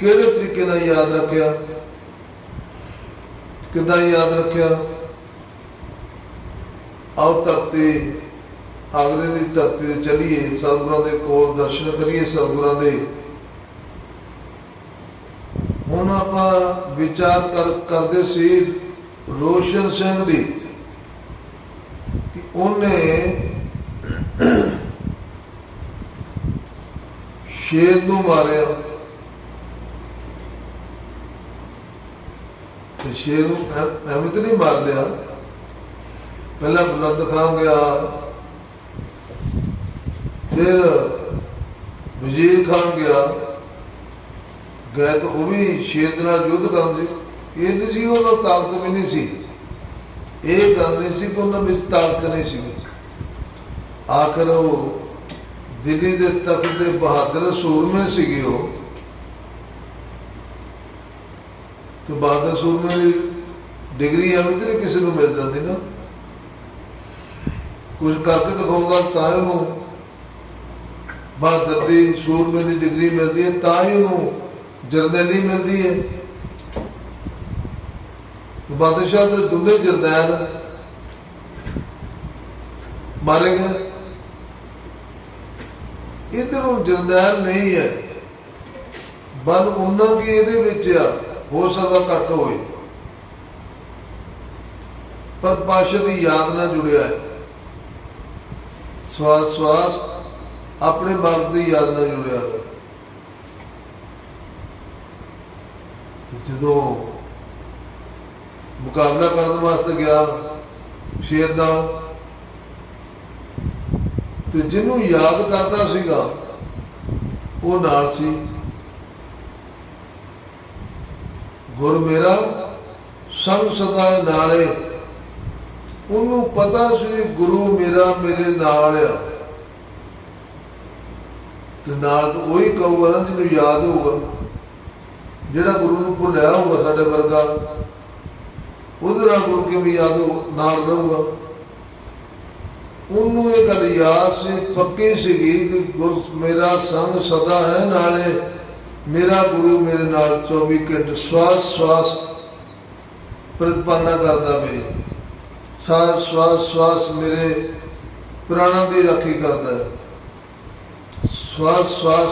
ਕਿਹੜੇ ਤਰੀਕੇ ਨਾਲ ਯਾਦ ਰੱਖਿਆ? ਕਿੱਦਾਂ ਯਾਦ ਰੱਖਿਆ? ਆਓ ਧਰਤੀ, ਅਗਲੇ ਦੀ ਧਰਤੀ ਤੇ ਚਲੀਏ ਸਤਿਗੁਰਾਂ ਦੇ ਕੋਲ ਦਰਸ਼ਨ ਕਰੀਏ ਸਤਿਗੁਰਾਂ ਦੇ। ਹੁਣ ਆਪਾਂ ਵਿਚਾਰ ਕਰ, ਕਰਦੇ ਸੀ ਰੋਸ਼ਨ ਸਿੰਘ ਦੀ, ਕਿ ਉਹਨੇ ਸ਼ੇਰ ਨੂੰ ਮਾਰਿਆ ਤੇ ਸ਼ੇਰ ਨੂੰ ਐ- ਐਵੇਂ ਤਾਂ ਨਹੀਂ ਮਾਰ ਲਿਆ। ਪਹਿਲਾਂ ਬੁਲੰਦ ਖਾਂ ਗਿਆ। ਫਿਰ ਵਜ਼ੀਰ ਖਾਨ ਗਿਆ। ਗਏ ਤਾਂ ਉਹ ਵੀ ਸ਼ੇਰ ਦੇ ਨਾਲ ਯੁੱਧ ਕਰਨ ਸੀ ਇਹ ਨਹੀਂ ਸੀ, ਉਹਦਾ ਤਾਕਤ ਵੀ ਨਹੀਂ ਸੀ। ਇਹ ਗੱਲ ਨਹੀਂ ਸੀ ਕਿ ਉਹਨਾਂ ਵਿੱਚ ਤਾਕਤ ਨਹੀਂ ਸੀ। ਆਖਰ ਉਹ ਦਿੱਲੀ ਦੇ ਤਖਤ ਦੇ ਬਹਾਦਰ ਸੂਰਮੇ ਸੀਗੇ ਉਹ। ਤੇ ਬਹਾਦਰ ਸੂਰਮੇ ਦੀ ਡਿਗਰੀ ਐਵੇਂ ਤਾਂ ਕਿਸੇ ਨੂੰ ਮਿਲ ਜਾਂਦੀ ਨਾ। ਕੁਝ ਕਰਕੇ ਦਿਖਾਉਂਦਾ ਤਾਂ ਹੀ ਉਹਨੂੰ ਬਹਾਦਰ ਦੀ ਸੂਰਮੇ ਦੀ ਡਿਗਰੀ ਮਿਲਦੀ ਹੈ, ਤਾਂ ਹੀ ਉਹਨੂੰ ਜਰਨੈਲੀ ਮਿਲਦੀ ਹੈ। ਬਾਦਸ਼ਾਹ ਦੇ ਦੁੱਲੇ ਜਰਨੈਲ ਮਾਰੇ ਗਏ। ਇਧਰੋਂ ਜਰਨੈਲ ਨਹੀਂ ਹੈ ਬਲ ਉਹਨਾਂ ਕੀ ਇਹਦੇ ਵਿੱਚ ਆ। ਹੋ ਸਕਦਾ ਘੱਟ ਹੋਵੇ। ਪਰ ਪਾਸ਼ਾ ਦੀ ਯਾਦ ਨਾਲ ਜੁੜਿਆ ਹੈ। ਸਵਾਸ ਸਵਾਸ ਆਪਣੇ ਮਰਦ ਦੀ ਯਾਦ ਨਾਲ ਜੁੜਿਆ ਹੋਇਆ ਹੈ। ਜਦੋਂ ਮੁਕਾਬਲਾ ਕਰਨ ਵਾਸਤੇ ਗਿਆ, ਸ਼ੇਰ ਦਾ, ਤੇ ਜਿਹਨੂੰ ਯਾਦ ਕਰਦਾ ਸੀਗਾ, ਉਹ ਨਾਲ ਸੀ। ਗੁਰ ਮੇਰਾ ਸੰਗ ਸਦਾ ਨਾਲੇ। ਉਹਨੂੰ ਪਤਾ ਸੀ ਗੁਰੂ ਮੇਰਾ ਮੇਰੇ ਨਾਲ ਆ। ਤੇ ਨਾਲ ਤਾਂ ਉਹੀ ਕਹੂਗਾ ਨਾ ਜਿਹਨੂੰ ਯਾਦ ਹੋਊਗਾ। ਜਿਹੜਾ ਗੁਰੂ ਨੂੰ ਭੁੱਲਿਆ ਹੋਊਗਾ ਸਾਡੇ ਵਰਗਾ। ਉਹਦੇ ਨਾਲ ਗੁਰੂ ਕਿਵੇਂ ਯਾਦ ਹੋ ਨਾਲ ਰਹੂਗਾ? ਉਹਨੂੰ ਇਹ ਗੱਲ ਯਾਦ ਸੀ, ਪੱਕੀ ਸੀਗੀ ਕਿ ਗੁਰ ਮੇਰਾ ਸੰਗ ਸਦਾ ਹੈ ਨਾਲੇ। ਮੇਰਾ ਗੁਰੂ ਮੇਰੇ ਨਾਲ 24 ਘੰਟੇ ਸਵਾਸ ਸਵਾਸ ਪ੍ਰਤਪਾਨਾ ਕਰਦਾ ਮੇਰੀ। ਸਾਸ ਸਵਾਸ ਸਵਾਸ ਮੇਰੇ ਪ੍ਰਾਣਾਂ ਦੀ ਰਾਖੀ ਕਰਦਾ ਹੈ। ਸਵਾਸ ਸਵਾਸ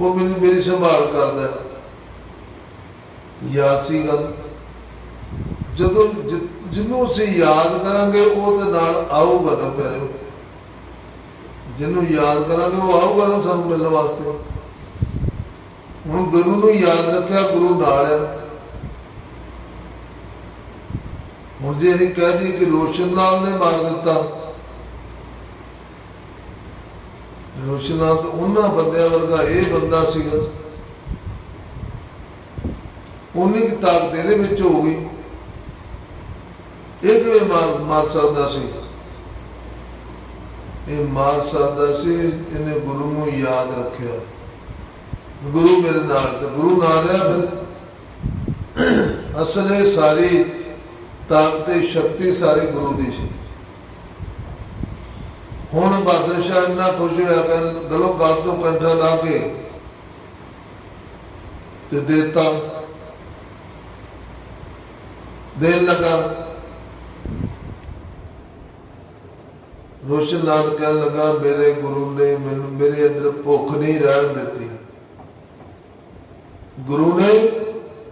ਉਹ ਮੈਨੂੰ ਮੇਰੀ ਸੰਭਾਲ ਕਰਦਾ ਹੈ। ਯਾਦ ਸੀ ਗੱਲ? ਜਦੋਂ ਜਿਹਨੂੰ ਅਸੀਂ ਯਾਦ ਕਰਾਂਗੇ, ਉਹ ਤੇ ਨਾਲ ਆਊਗਾ ਨਾ ਪਿਆਰਿਓ। ਜਿਹਨੂੰ ਯਾਦ ਕਰਾਂਗੇ ਉਹ ਆਊਗਾ ਨਾ ਸਾਨੂੰ ਮਿਲਣ ਵਾਸਤੇ। ਹੁਣ ਗੁਰੂ ਨੂੰ ਯਾਦ ਰੱਖਿਆ, ਗੁਰੂ ਨਾਲ ਆ। ਹੁਣ ਜੇ ਅਸੀਂ ਕਹਿ ਦਈਏ ਕਿ ਰੋਸ਼ਨ ਲਾਲ ਨੇ ਮਾਰ ਦਿੱਤਾ, ਰੋਸ਼ਨ ਲਾਲ ਤਾਂ ਉਹਨਾਂ ਬੰਦਿਆਂ ਵਰਗਾ ਇਹ ਬੰਦਾ ਸੀਗਾ। ਉਨੀ ਕੀ ਤਾਕਤ ਇਹਦੇ ਵਿੱਚ ਹੋ ਗਈ। ਇਹ ਕਿਵੇਂ ਮਾਰ ਮਾਰ ਸਕਦਾ ਸੀ? ਇਹ ਮਾਰ ਸਕਦਾ ਸੀ, ਇਹਨੇ ਗੁਰੂ ਨੂੰ ਯਾਦ ਰੱਖਿਆ। ਗੁਰੂ ਮੇਰੇ ਨਾਲ ਤੇ ਗੁਰੂ ਨਾਲ ਰਿਹਾ ਫਿਰ। ਅਸਲ ਸਾਰੀ ਤਾਕਤ ਤੇ ਸ਼ਕਤੀ ਸਾਰੇ ਗੁਰੂ ਦੀ ਸੀ। ਹੁਣ ਬਾਦਸ਼ਾਹ ਇੰਨਾ ਖੁਸ਼ ਹੋਇਆ ਕਿ ਗਲੋ ਗਾਲ ਤੋਂ ਕੰਠਾ ਲਾ ਕੇ ਤੇ ਦੇਤਾ। ਦੇਣ ਲਗਾ। ਰੋਸ਼ਨ ਲਾਲ ਕਹਿਣ ਲੱਗਾ, ਮੇਰੇ ਗੁਰੂ ਨੇ ਮੈਨੂੰ, ਮੇਰੇ ਅੰਦਰ ਭੁੱਖ ਨਹੀਂ ਰਹਿਣ ਦਿੱਤੀ। ਗੁਰੂ ਨੇ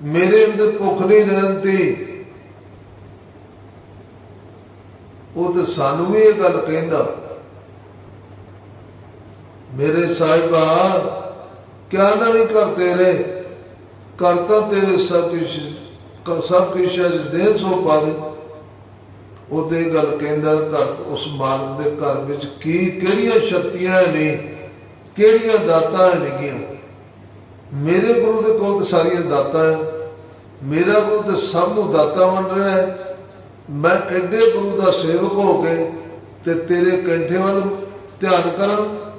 ਮੇਰੇ ਅੰਦਰ ਭੁੱਖ ਨਹੀਂ ਰਹਿਣ ਦਿੱਤੀ। ਉਹ ਤੇ ਸਾਨੂੰ ਵੀ ਇਹ ਗੱਲ ਕਹਿੰਦਾ, ਮੇਰੇ ਸਾਹਿਬਾ, ਕਿਆ ਨਾ ਨਹੀਂ ਕਰਤੇ ਰੇ ਕਰਤਾ ਤੇਰੇ ਸਭ ਕੁਛ ਸਭ ਕੁਛ ਦੇ ਸੋ ਪਾਵੇ। ਉਹਦੇ ਗੱਲ ਕਹਿੰਦਾ ਘਰ ਉਸ ਮਾਲਕ ਦੇ ਘਰ ਵਿੱਚ ਕੀ, ਕਿਹੜੀਆਂ ਸ਼ਕਤੀਆਂ ਨੇ, ਕਿਹੜੀਆਂ ਦਾਤਾਂ ਨੇਗੀਆਂ? ਮੇਰੇ ਗੁਰੂ ਦੇ ਕੋਲ ਤਾਂ ਸਾਰੀਆਂ ਦਾਤਾਂ ਹੈ। ਮੇਰਾ ਗੁਰੂ ਤੇ ਸਭ ਨੂੰ ਦਾਤਾ ਮੰਨ ਰਿਹਾ ਹੈ। ਮੈਂ ਐਡੇ ਗੁਰੂ ਦਾ ਸੇਵਕ ਹੋ ਕੇ ਤੇ ਤੇਰੇ ਕੰਠੇ ਵੱਲ ਧਿਆਨ ਕਰਾਂ।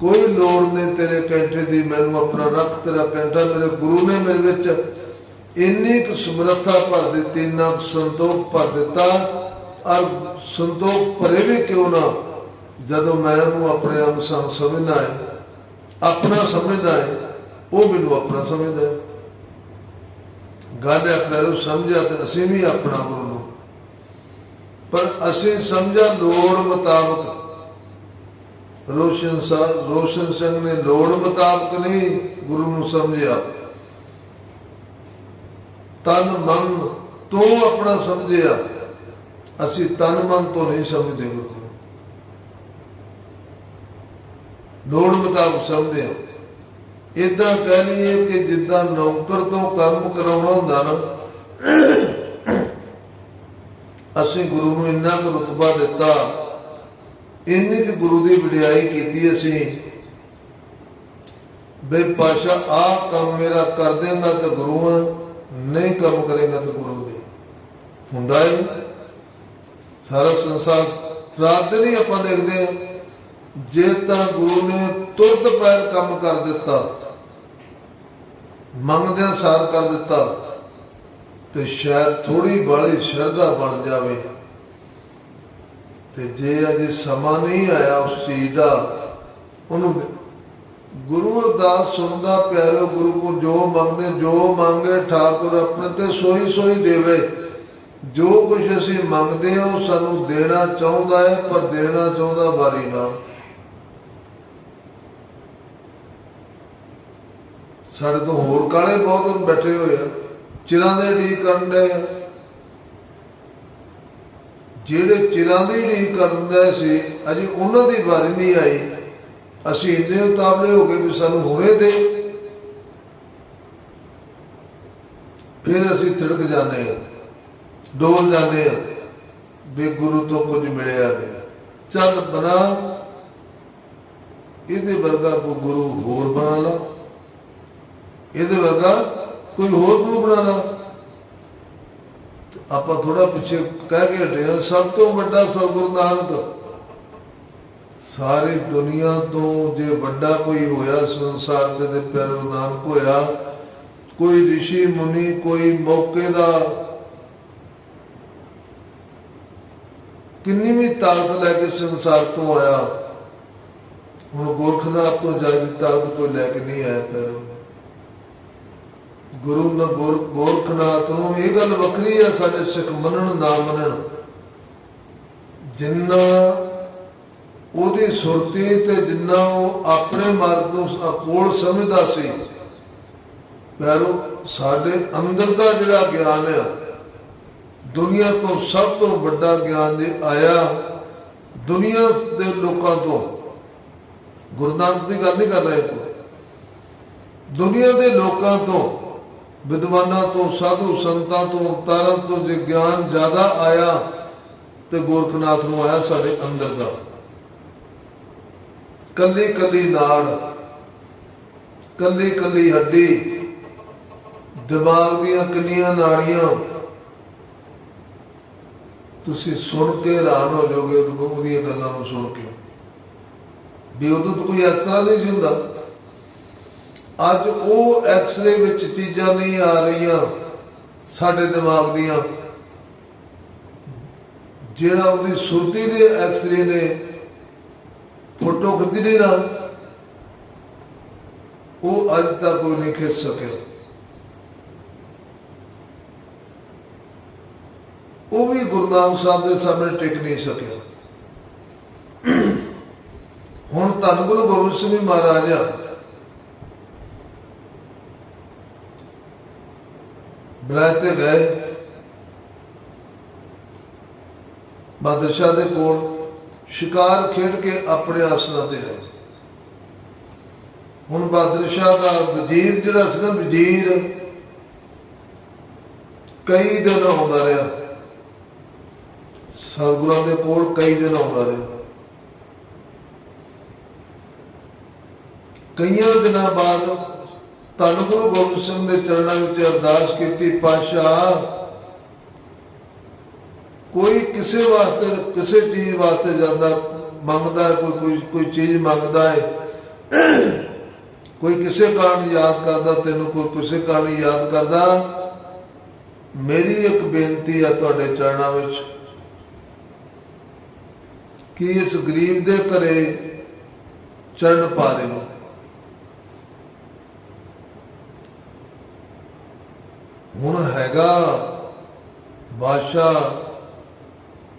ਕੋਈ ਲੋੜ ਨਹੀਂ ਤੇਰੇ ਕੰਠੇ ਦੀ, ਮੈਨੂੰ ਆਪਣਾ ਰੱਖ ਤੇਰਾ ਕੰਠਾ ਮੇਰੇ ਗੁਰੂ ਨੇ ਮੇਰੇ ਵਿੱਚ। ਇੰਨੀ ਕੁ ਸਮਰੱਥਾ ਭਰ ਦਿੱਤੀ ਨਾ ਸੰਤੋਖ ਭਰ ਦਿੱਤਾ। ਔਰ ਸੰਤੋਖ ਭਰੇ ਵੀ ਕਿਉਂ ਨਾ, ਜਦੋਂ ਮੈਂ ਉਹਨੂੰ ਆਪਣੇ ਆਪ ਸੰਗ ਸਮਝਦਾ ਹੈ, ਆਪਣਾ ਸਮਝਦਾ ਹੈ, ਉਹ ਮੈਨੂੰ ਆਪਣਾ ਸਮਝਦਾ ਹੈ। ਗੱਲ ਹੈ ਪਹਿਲਾਂ ਸਮਝਿਆ ਤੇ ਅਸੀਂ ਵੀ ਆਪਣਾ ਗੁਰੂ ਨੂੰ ਪਰ ਅਸੀਂ ਸਮਝਿਆ ਲੋੜ ਮੁਤਾਬਕ, ਰੋਸ਼ਨ ਸਾਹਿਬ ਰੋਸ਼ਨ ਸਿੰਘ ਨੇ ਲੋੜ ਮੁਤਾਬਕ ਨਹੀਂ ਗੁਰੂ ਨੂੰ ਸਮਝਿਆ। ਤਨ ਮਨ ਤੋਂ ਆਪਣਾ ਸਮਝਿਆ। ਅਸੀਂ ਤਨ ਮਨ ਤੋਂ ਨਹੀਂ ਸਮਝਦੇ ਗੁਰੂ ਲੋੜ ਮੁਤਾਬਕ ਸਮਝਦੇ ਹਾਂ। ਇਦਾਂ ਕਹਿ ਲਈਏ ਕਿ ਜਿੱਦਾਂ ਨੌਕਰ ਤੋਂ ਕੰਮ ਕਰਾਉਣਾ ਹੁੰਦਾ ਨਾ, ਅਸੀਂ ਗੁਰੂ ਨੂੰ ਇੰਨਾ ਕੁ ਰਤਬਾ ਦਿੱਤਾ, ਇੰਨੀ ਕੁ ਗੁਰੂ ਦੀ ਵਡਿਆਈ ਕੀਤੀ ਅਸੀਂ ਬੇ ਪਾਸ਼ਾ ਆ ਕੰਮ ਮੇਰਾ ਕਰ ਦੇਂਗਾ ਤਾਂ ਗੁਰੂ ਆ ਨਹੀਂ ਕੰਮ ਕਰੇਗਾ ਤਾਂ ਗੁਰੂ ਨਹੀਂ। ਹੁੰਦਾ ਹੈ ਸਾਰਾ ਸੰਸਾਰ ਰਾਤ ਦਿਨ ਹੀ ਆਪਾਂ ਦੇਖਦੇ ਹਾਂ ਜੇ ਤਾਂ ਗੁਰੂ ਨੇ ਤੁਰਤ ਪੈਰ ਕੰਮ ਕਰ ਦਿੱਤਾ, ਮੰਗਦਿਆਂ ਸਾਰ ਕਰ ਦਿੱਤਾ, ਤੇ ਸ਼ਾਇਦ ਥੋੜੀ ਬਾਲੀ ਸ਼ਰਧਾ ਬਣ ਜਾਵੇ। ਤੇ ਜੇ ਅਜੇ ਸਮਾਂ ਨਹੀਂ ਆਇਆ ਉਸ ਚੀਜ਼ ਦਾ, ਉਹਨੂੰ ਗੁਰੂ ਅਰਦਾਸ ਸੁਣਦਾ ਪਿਆਰੋ ਗੁਰੂ ਕੋ ਜੋ ਮੰਗਦੇ, ਜੋ ਮੰਗੇ, ਠਾਕੁਰ ਆਪਣੇ ਤੇ ਸੋਈ ਸੋਈ ਦੇਵੇ। ਜੋ ਕੁਝ ਅਸੀਂ ਮੰਗਦੇ ਹਾਂ, ਉਹ ਸਾਨੂੰ ਦੇਣਾ ਚਾਹੁੰਦਾ ਹੈ, ਪਰ ਦੇਣਾ ਚਾਹੁੰਦਾ ਵਾਰੀ ਨਾਲ ਸਾਡੇ ਤੋਂ ਹੋਰ ਕਾਲੇ ਬਹੁਤ ਬੈਠੇ ਹੋਏ ਆ। ਚਿਰਾਂ ਦੇ ਢੀ ਕਰਨ ਦੇ ਜਿਹੜੇ ਚਿਰਾਂ ਦੀ ਢੀ ਕਰਦੇ ਸੀ, ਅਜੇ ਉਹਨਾਂ ਦੀ ਵਾਰੀ ਨਹੀਂ ਆਈ। ਅਸੀਂ ਇੰਨੇ ਉਤਾਵਲੇ ਹੋ ਗਏ ਵੀ ਸਾਨੂੰ ਹੁਣੇ ਦੇ। ਫਿਰ ਅਸੀਂ ਤਿੜਕ ਜਾਂਦੇ ਹਾਂ ਡੋਲ ਜਾਂਦੇ ਹਾਂ ਵੀ ਗੁਰੂ ਤੋਂ ਕੁਝ ਮਿਲਿਆ ਨਹੀਂ ਚੱਲ ਬਣਾ। ਇਹਦੇ ਵਰਗਾ ਕੋਈ ਗੁਰੂ ਹੋਰ ਬਣਾ ਲਾ। ਇਹਦੇ ਵਰਗਾ ਕੋਈ ਹੋਰ ਗੁਰੂ ਬਣਾ ਲਾ। ਆਪਾਂ ਥੋੜਾ ਪਿੱਛੇ ਕਹਿ ਕੇ ਹਟੇ ਹਾਂ, ਸਭ ਤੋਂ ਵੱਡਾ ਸਤਿਗੁਰੂ ਨਾਨਕ। ਸਾਰੀ ਦੁਨੀਆ ਤੋਂ ਜੇ ਵੱਡਾ ਕੋਈ ਹੋਇਆ ਸੰਸਾਰ ਦੇ ਤੇ ਨਾਨਕ ਹੋਇਆ ਕੋਈ ઋષਿ ਮੁਨੀ ਕੋਈ ਮੌਕੇ ਦਾ ਕਿੰਨੀ ਵੀ ਤਾਕਤ ਲੈ ਕੇ ਸੰਸਾਰ ਤੋਂ ਆਇਆ, ਹੁਣ ਗੋਰਖਨਾਥ ਤੋਂ ਜ਼ਿਆਦਾ ਤਾਕਤ ਕੋਈ ਲੈ ਕੇ ਨਹੀਂ ਆਇਆ ਪਿਆਰੋ ਗੁਰੂ ਨਾ ਗੋਰ ਗੋਰਖਨਾਥ ਨੂੰ ਇਹ ਗੱਲ ਵੱਖਰੀ ਆ, ਸਾਡੇ ਸਿੱਖ ਮੰਨਣ, ਨਾ ਮੰਨਣ। ਜਿੰਨਾ ਉਹਦੀ ਸੁਰਤੀ ਤੇ ਜਿੰਨਾ ਉਹ ਆਪਣੇ ਮਾਰਗ ਤੋਂ ਕੋਲ ਸਮਝਦਾ ਸੀ, ਪੈਰੋ ਸਾਡੇ ਅੰਦਰ ਦਾ ਜਿਹੜਾ ਗਿਆਨ ਹੈ ਦੁਨੀਆ ਤੋਂ ਸਭ ਤੋਂ ਵੱਡਾ ਗਿਆਨ ਜੇ ਆਇਆ ਦੁਨੀਆ ਦੇ ਲੋਕਾਂ ਤੋਂ। ਗੁਰੂ ਨਾਨਕ ਦੀ ਗੱਲ ਨਹੀਂ ਕਰ ਰਹੇ ਕੋਈ। ਦੁਨੀਆ ਦੇ ਲੋਕਾਂ ਤੋਂ, ਵਿਦਵਾਨਾਂ ਤੋਂ, ਸਾਧੂ ਸੰਤਾਂ ਤੋਂ, ਅਵਤਾਰਾਂ ਤੋਂ ਜੇ ਗਿਆਨ ਜ਼ਿਆਦਾ ਆਇਆ ਤੇ ਗੋਰਖਨਾਥ ਨੂੰ ਆਇਆ ਸਾਡੇ ਅੰਦਰ ਦਾ। ਕੱਲੀ ਕੱਲੀ ਨਾੜ, ਕੱਲੀ ਕੱਲੀ ਹੱਡੀ, ਦਿਮਾਗ ਦੀਆਂ ਕਿੰਨੀਆਂ ਨਾੜੀਆਂ ਤੁਸੀਂ ਸੁਣ ਕੇ ਹੈਰਾਨ ਹੋ ਜਾਓਗੇ, ਉਦੋਂ ਉਹਦੀਆਂ ਗੱਲਾਂ ਨੂੰ ਸੁਣ ਕੇ। ਵੀ ਉਦੋਂ ਤਾਂ ਕੋਈ ਐਕਸਰਾ ਨਹੀਂ ਸੀ ਹੁੰਦਾ। ਅੱਜ ਉਹ ਐਕਸਰੇ ਵਿੱਚ ਚੀਜ਼ਾਂ ਨਹੀਂ ਆ ਰਹੀਆਂ ਸਾਡੇ ਦਿਮਾਗ ਦੀਆਂ। ਜਿਹੜਾ ਉਹਦੀ ਸੁਰਤੀ ਦੇ ਐਕਸਰੇ ਨੇ ਫੋਟੋ ਖਿੱਚੀ ਨਹੀਂ ਨਾ, ਉਹ ਅੱਜ ਤੱਕ ਕੋਈ ਨਹੀਂ ਖਿੱਚ ਸਕਿਆ। ਉਹ ਵੀ ਗੁਰਦਾਮ ਸਾਹਿਬ ਦੇ ਸਾਹਮਣੇ ਟਿਕ ਨਹੀਂ ਸਕਿਆ। ਹੁਣ ਧੰਨ ਗੁਰੂ ਗੋਬਿੰਦ ਸਿੰਘ ਜੀ ਮਹਾਰਾਜ ਬਰਾਤ ਤੇ ਗਏ ਬਾਦਸ਼ਾਹ ਦੇ ਕੋਲ ਸ਼ਿਕਾਰ ਖੇਡ ਕੇ ਆਪਣੇ ਆਸਣਾ ਤੇ ਰਹੇ। ਹੁਣ ਬਾਦਸ਼ਾਹ ਦਾ ਵਜ਼ੀਰ ਜਿਹੜਾ ਸੀਗਾ ਵਜ਼ੀਰ ਕਈ ਦਿਨ ਆਉਂਦਾ ਰਿਹਾ ਸਤਿਗੁਰਾਂ ਦੇ ਕੋਲ ਕਈ ਦਿਨ ਆਉਂਦਾ ਰਿਹਾ। ਕਈਆਂ ਦਿਨਾਂ ਬਾਅਦ ਧੰਨ ਗੁਰੂ ਗੋਬਿੰਦ ਸਿੰਘ ਦੇ ਚਰਨਾਂ ਵਿੱਚ ਅਰਦਾਸ ਕੀਤੀ ਪਾਸ਼ਾ ਕੋਈ ਕਿਸੇ ਵਾਸਤੇ ਕਿਸੇ ਚੀਜ਼ ਵਾਸਤੇ ਜਾਂਦਾ ਮੰਗਦਾ ਹੈ, ਕੋਈ ਕੋਈ ਕੋਈ ਚੀਜ਼ ਮੰਗਦਾ ਹੈ ਕੋਈ ਕਿਸੇ ਕਾਰਨ ਯਾਦ ਕਰਦਾ ਤੈਨੂੰ ਕੋਈ ਕਿਸੇ ਕਾਰਨ ਯਾਦ ਕਰਦਾ ਮੇਰੀ ਇੱਕ ਬੇਨਤੀ ਹੈ ਤੁਹਾਡੇ ਚਰਨਾਂ ਵਿੱਚ। ਕਿ ਇਸ ਗਰੀਬ ਦੇ ਘਰੇ ਚੰਨ ਪਾ ਰਹੇ ਹੋ। ਹੁਣ ਹੈਗਾ ਬਾਦਸ਼ਾਹ